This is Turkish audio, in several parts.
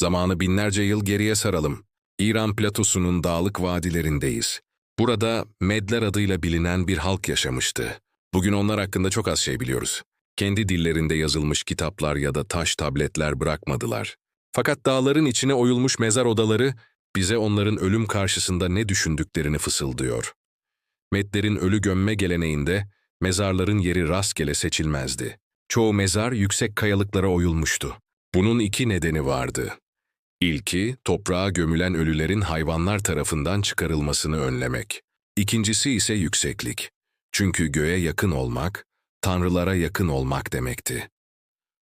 Zamanı binlerce yıl geriye saralım. İran platosunun dağlık vadilerindeyiz. Burada Medler adıyla bilinen bir halk yaşamıştı. Bugün onlar hakkında çok az şey biliyoruz. Kendi dillerinde yazılmış kitaplar ya da taş tabletler bırakmadılar. Fakat dağların içine oyulmuş mezar odaları bize onların ölüm karşısında ne düşündüklerini fısıldıyor. Medlerin ölü gömme geleneğinde mezarların yeri rastgele seçilmezdi. Çoğu mezar yüksek kayalıklara oyulmuştu. Bunun iki nedeni vardı. İlki, toprağa gömülen ölülerin hayvanlar tarafından çıkarılmasını önlemek. İkincisi ise yükseklik. Çünkü göğe yakın olmak, tanrılara yakın olmak demekti.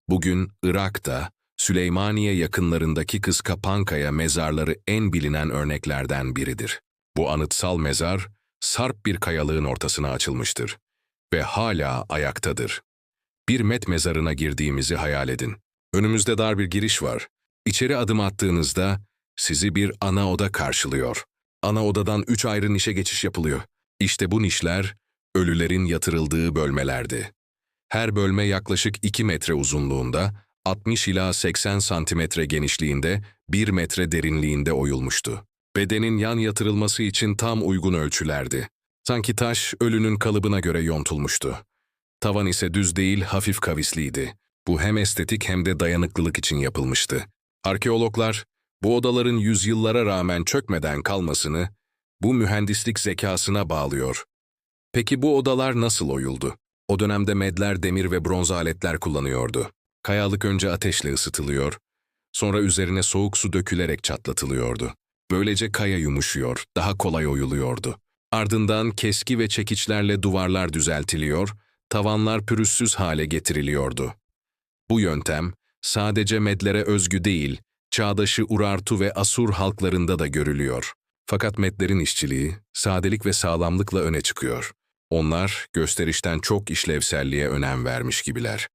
Bugün Irak'ta, Süleymaniye yakınlarındaki Kızkapankaya mezarları en bilinen örneklerden biridir. Bu anıtsal mezar, sarp bir kayalığın ortasına açılmıştır ve hala ayaktadır. Bir met mezarına girdiğimizi hayal edin. Önümüzde dar bir giriş var. İçeri adım attığınızda sizi bir ana oda karşılıyor. Ana odadan üç ayrı nişe geçiş yapılıyor. İşte bu nişler, ölülerin yatırıldığı bölmelerdi. Her bölme yaklaşık 2 metre uzunluğunda, 60 ila 80 santimetre genişliğinde, 1 metre derinliğinde oyulmuştu. Bedenin yan yatırılması için tam uygun ölçülerdi. Sanki taş ölünün kalıbına göre yontulmuştu. Tavan ise düz değil, hafif kavisliydi. Bu hem estetik hem de dayanıklılık için yapılmıştı. Arkeologlar, bu odaların yüzyıllara rağmen çökmeden kalmasını, bu mühendislik zekasına bağlıyor. Peki bu odalar nasıl oyuldu? O dönemde medler demir ve bronz aletler kullanıyordu. Kayalık önce ateşle ısıtılıyor, sonra üzerine soğuk su dökülerek çatlatılıyordu. Böylece kaya yumuşuyor, daha kolay oyuluyordu. Ardından keski ve çekiçlerle duvarlar düzeltiliyor, tavanlar pürüzsüz hale getiriliyordu. Bu yöntem sadece Medlere özgü değil, çağdaşı Urartu ve Asur halklarında da görülüyor. Fakat Medlerin işçiliği, sadelik ve sağlamlıkla öne çıkıyor. Onlar gösterişten çok işlevselliğe önem vermiş gibiler.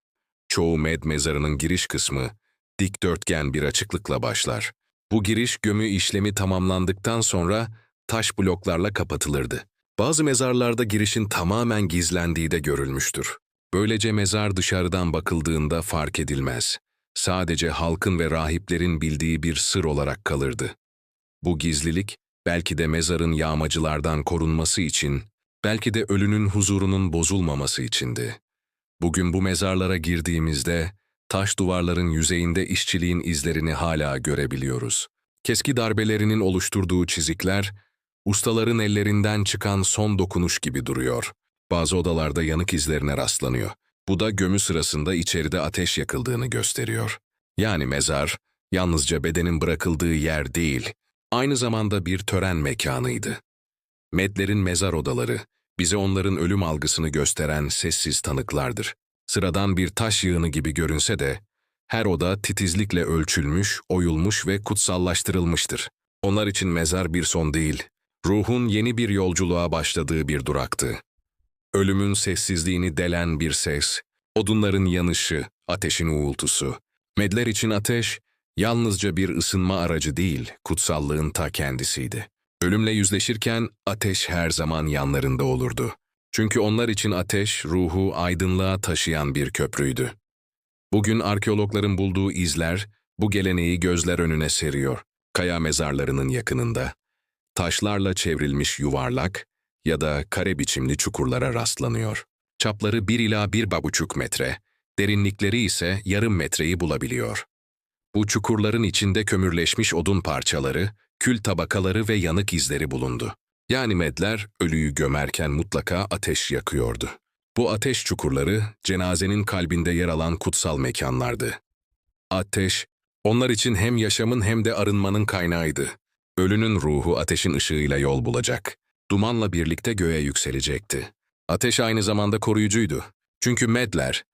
Çoğu Med mezarının giriş kısmı dikdörtgen bir açıklıkla başlar. Bu giriş gömü işlemi tamamlandıktan sonra taş bloklarla kapatılırdı. Bazı mezarlarda girişin tamamen gizlendiği de görülmüştür. Böylece mezar dışarıdan bakıldığında fark edilmez. Sadece halkın ve rahiplerin bildiği bir sır olarak kalırdı. Bu gizlilik, belki de mezarın yağmacılardan korunması için, belki de ölünün huzurunun bozulmaması içindi. Bugün bu mezarlara girdiğimizde, taş duvarların yüzeyinde işçiliğin izlerini hala görebiliyoruz. Keski darbelerinin oluşturduğu çizikler, ustaların ellerinden çıkan son dokunuş gibi duruyor. Bazı odalarda yanık izlerine rastlanıyor. Bu da gömü sırasında içeride ateş yakıldığını gösteriyor. Yani mezar, yalnızca bedenin bırakıldığı yer değil, aynı zamanda bir tören mekanıydı. Medlerin mezar odaları, bize onların ölüm algısını gösteren sessiz tanıklardır. Sıradan bir taş yığını gibi görünse de, her oda titizlikle ölçülmüş, oyulmuş ve kutsallaştırılmıştır. Onlar için mezar bir son değil, ruhun yeni bir yolculuğa başladığı bir duraktı. Ölümün sessizliğini delen bir ses, odunların yanışı, ateşin uğultusu. Medler için ateş, yalnızca bir ısınma aracı değil, kutsallığın ta kendisiydi. Ölümle yüzleşirken ateş her zaman yanlarında olurdu. Çünkü onlar için ateş, ruhu aydınlığa taşıyan bir köprüydü. Bugün arkeologların bulduğu izler, bu geleneği gözler önüne seriyor. Kaya mezarlarının yakınında. Taşlarla çevrilmiş yuvarlak, ya da kare biçimli çukurlara rastlanıyor. Çapları 1 ila 1,5 metre, derinlikleri ise yarım metreyi bulabiliyor. Bu çukurların içinde kömürleşmiş odun parçaları, kül tabakaları ve yanık izleri bulundu. Yani medler ölüyü gömerken mutlaka ateş yakıyordu. Bu ateş çukurları cenazenin kalbinde yer alan kutsal mekanlardı. Ateş, onlar için hem yaşamın hem de arınmanın kaynağıydı. Ölünün ruhu ateşin ışığıyla yol bulacak dumanla birlikte göğe yükselecekti. Ateş aynı zamanda koruyucuydu. Çünkü Medler,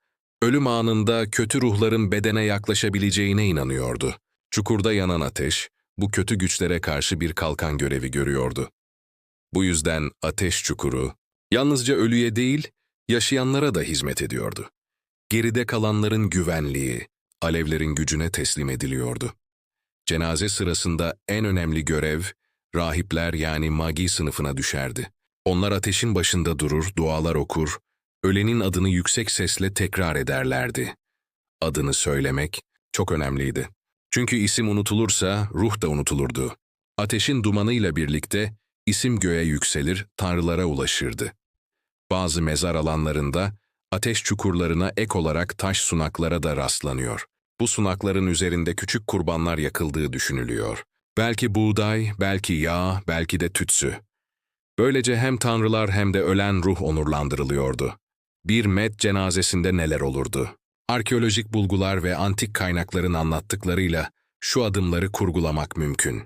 ölüm anında kötü ruhların bedene yaklaşabileceğine inanıyordu. Çukurda yanan ateş, bu kötü güçlere karşı bir kalkan görevi görüyordu. Bu yüzden ateş çukuru, yalnızca ölüye değil, yaşayanlara da hizmet ediyordu. Geride kalanların güvenliği, alevlerin gücüne teslim ediliyordu. Cenaze sırasında en önemli görev, rahipler yani magi sınıfına düşerdi. Onlar ateşin başında durur, dualar okur, ölenin adını yüksek sesle tekrar ederlerdi. Adını söylemek çok önemliydi. Çünkü isim unutulursa ruh da unutulurdu. Ateşin dumanıyla birlikte isim göğe yükselir, tanrılara ulaşırdı. Bazı mezar alanlarında ateş çukurlarına ek olarak taş sunaklara da rastlanıyor. Bu sunakların üzerinde küçük kurbanlar yakıldığı düşünülüyor. Belki buğday, belki yağ, belki de tütsü. Böylece hem tanrılar hem de ölen ruh onurlandırılıyordu. Bir met cenazesinde neler olurdu? Arkeolojik bulgular ve antik kaynakların anlattıklarıyla şu adımları kurgulamak mümkün.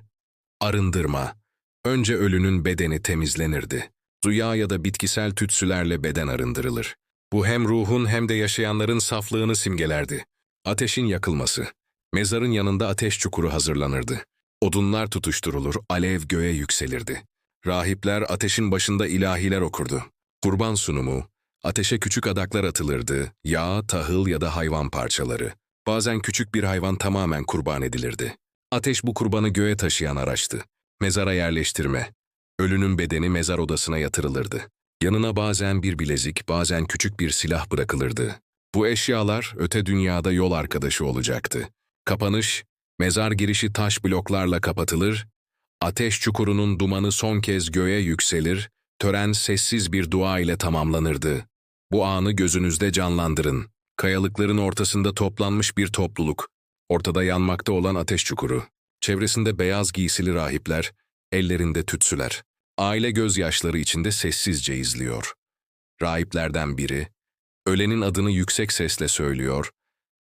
Arındırma. Önce ölünün bedeni temizlenirdi. Rüya ya da bitkisel tütsülerle beden arındırılır. Bu hem ruhun hem de yaşayanların saflığını simgelerdi. Ateşin yakılması. Mezarın yanında ateş çukuru hazırlanırdı. Odunlar tutuşturulur, alev göğe yükselirdi. Rahipler ateşin başında ilahiler okurdu. Kurban sunumu, ateşe küçük adaklar atılırdı, yağ, tahıl ya da hayvan parçaları. Bazen küçük bir hayvan tamamen kurban edilirdi. Ateş bu kurbanı göğe taşıyan araçtı. Mezara yerleştirme. Ölünün bedeni mezar odasına yatırılırdı. Yanına bazen bir bilezik, bazen küçük bir silah bırakılırdı. Bu eşyalar öte dünyada yol arkadaşı olacaktı. Kapanış, mezar girişi taş bloklarla kapatılır, ateş çukurunun dumanı son kez göğe yükselir, tören sessiz bir dua ile tamamlanırdı. Bu anı gözünüzde canlandırın. Kayalıkların ortasında toplanmış bir topluluk. Ortada yanmakta olan ateş çukuru. Çevresinde beyaz giysili rahipler, ellerinde tütsüler. Aile gözyaşları içinde sessizce izliyor. Rahiplerden biri, ölenin adını yüksek sesle söylüyor,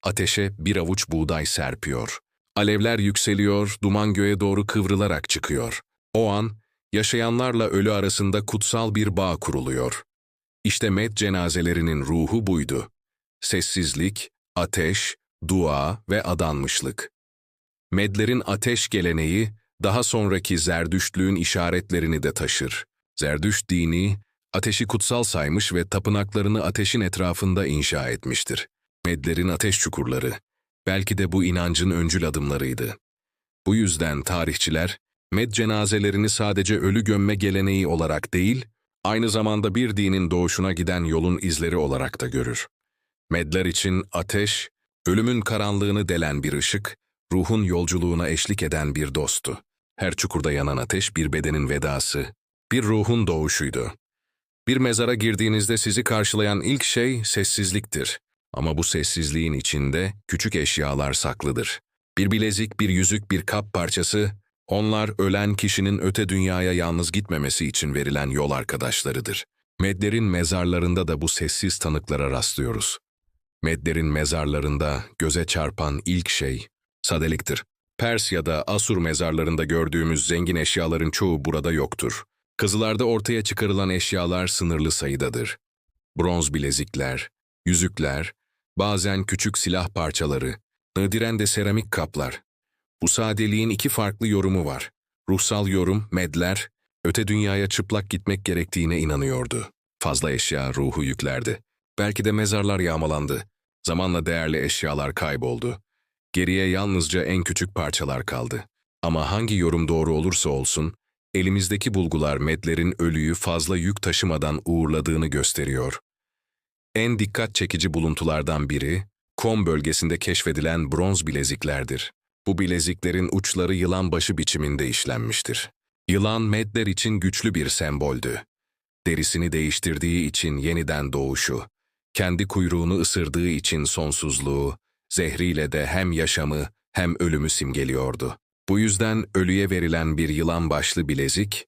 ateşe bir avuç buğday serpiyor. Alevler yükseliyor, duman göğe doğru kıvrılarak çıkıyor. O an, yaşayanlarla ölü arasında kutsal bir bağ kuruluyor. İşte med cenazelerinin ruhu buydu. Sessizlik, ateş, dua ve adanmışlık. Medlerin ateş geleneği, daha sonraki Zerdüştlüğün işaretlerini de taşır. Zerdüşt dini, ateşi kutsal saymış ve tapınaklarını ateşin etrafında inşa etmiştir. Medlerin ateş çukurları, belki de bu inancın öncül adımlarıydı. Bu yüzden tarihçiler, med cenazelerini sadece ölü gömme geleneği olarak değil, aynı zamanda bir dinin doğuşuna giden yolun izleri olarak da görür. Medler için ateş, ölümün karanlığını delen bir ışık, ruhun yolculuğuna eşlik eden bir dosttu. Her çukurda yanan ateş bir bedenin vedası, bir ruhun doğuşuydu. Bir mezara girdiğinizde sizi karşılayan ilk şey sessizliktir. Ama bu sessizliğin içinde küçük eşyalar saklıdır. Bir bilezik, bir yüzük, bir kap parçası, onlar ölen kişinin öte dünyaya yalnız gitmemesi için verilen yol arkadaşlarıdır. Medlerin mezarlarında da bu sessiz tanıklara rastlıyoruz. Medlerin mezarlarında göze çarpan ilk şey sadeliktir. Pers ya da Asur mezarlarında gördüğümüz zengin eşyaların çoğu burada yoktur. Kızılarda ortaya çıkarılan eşyalar sınırlı sayıdadır. Bronz bilezikler, yüzükler, bazen küçük silah parçaları, nadiren de seramik kaplar. Bu sadeliğin iki farklı yorumu var. Ruhsal yorum, medler, öte dünyaya çıplak gitmek gerektiğine inanıyordu. Fazla eşya ruhu yüklerdi. Belki de mezarlar yağmalandı. Zamanla değerli eşyalar kayboldu. Geriye yalnızca en küçük parçalar kaldı. Ama hangi yorum doğru olursa olsun, elimizdeki bulgular medlerin ölüyü fazla yük taşımadan uğurladığını gösteriyor. En dikkat çekici buluntulardan biri, Kom bölgesinde keşfedilen bronz bileziklerdir. Bu bileziklerin uçları yılan başı biçiminde işlenmiştir. Yılan medler için güçlü bir semboldü. Derisini değiştirdiği için yeniden doğuşu, kendi kuyruğunu ısırdığı için sonsuzluğu, zehriyle de hem yaşamı hem ölümü simgeliyordu. Bu yüzden ölüye verilen bir yılan başlı bilezik,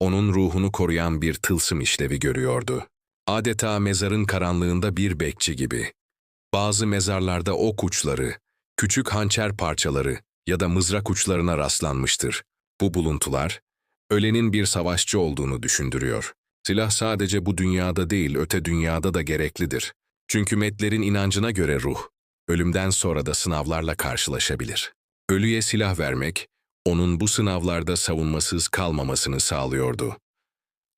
onun ruhunu koruyan bir tılsım işlevi görüyordu. Adeta mezarın karanlığında bir bekçi gibi. Bazı mezarlarda ok uçları, küçük hançer parçaları ya da mızrak uçlarına rastlanmıştır. Bu buluntular, ölenin bir savaşçı olduğunu düşündürüyor. Silah sadece bu dünyada değil, öte dünyada da gereklidir. Çünkü metlerin inancına göre ruh, ölümden sonra da sınavlarla karşılaşabilir. Ölüye silah vermek, onun bu sınavlarda savunmasız kalmamasını sağlıyordu.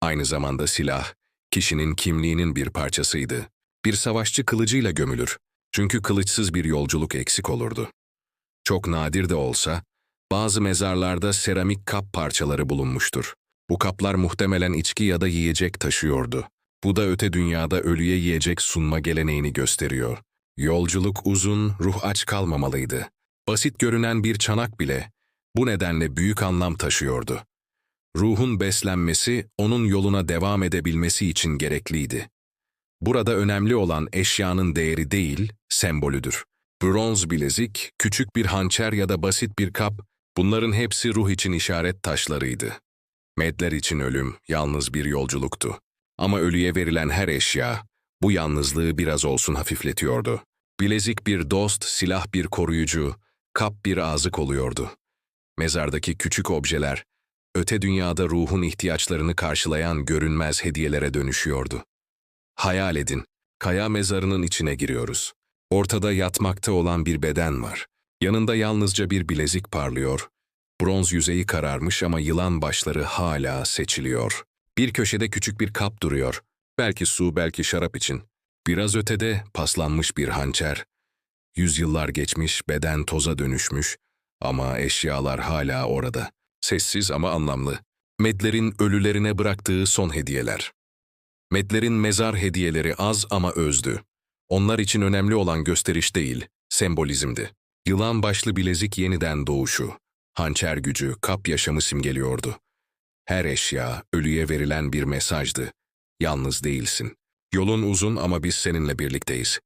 Aynı zamanda silah, kişinin kimliğinin bir parçasıydı. Bir savaşçı kılıcıyla gömülür. Çünkü kılıçsız bir yolculuk eksik olurdu. Çok nadir de olsa, bazı mezarlarda seramik kap parçaları bulunmuştur. Bu kaplar muhtemelen içki ya da yiyecek taşıyordu. Bu da öte dünyada ölüye yiyecek sunma geleneğini gösteriyor. Yolculuk uzun, ruh aç kalmamalıydı. Basit görünen bir çanak bile bu nedenle büyük anlam taşıyordu. Ruhun beslenmesi onun yoluna devam edebilmesi için gerekliydi. Burada önemli olan eşyanın değeri değil, sembolüdür. Bronz bilezik, küçük bir hançer ya da basit bir kap, bunların hepsi ruh için işaret taşlarıydı. Medler için ölüm yalnız bir yolculuktu. Ama ölüye verilen her eşya, bu yalnızlığı biraz olsun hafifletiyordu. Bilezik bir dost, silah bir koruyucu, kap bir azık oluyordu. Mezardaki küçük objeler, öte dünyada ruhun ihtiyaçlarını karşılayan görünmez hediyelere dönüşüyordu. Hayal edin, kaya mezarının içine giriyoruz. Ortada yatmakta olan bir beden var. Yanında yalnızca bir bilezik parlıyor. Bronz yüzeyi kararmış ama yılan başları hala seçiliyor. Bir köşede küçük bir kap duruyor. Belki su, belki şarap için. Biraz ötede paslanmış bir hançer. Yüzyıllar geçmiş, beden toza dönüşmüş ama eşyalar hala orada. Sessiz ama anlamlı. Medler'in ölülerine bıraktığı son hediyeler. Medler'in mezar hediyeleri az ama özdü. Onlar için önemli olan gösteriş değil, sembolizmdi. Yılan başlı bilezik yeniden doğuşu, hançer gücü, kap yaşamı simgeliyordu. Her eşya ölüye verilen bir mesajdı. Yalnız değilsin. Yolun uzun ama biz seninle birlikteyiz.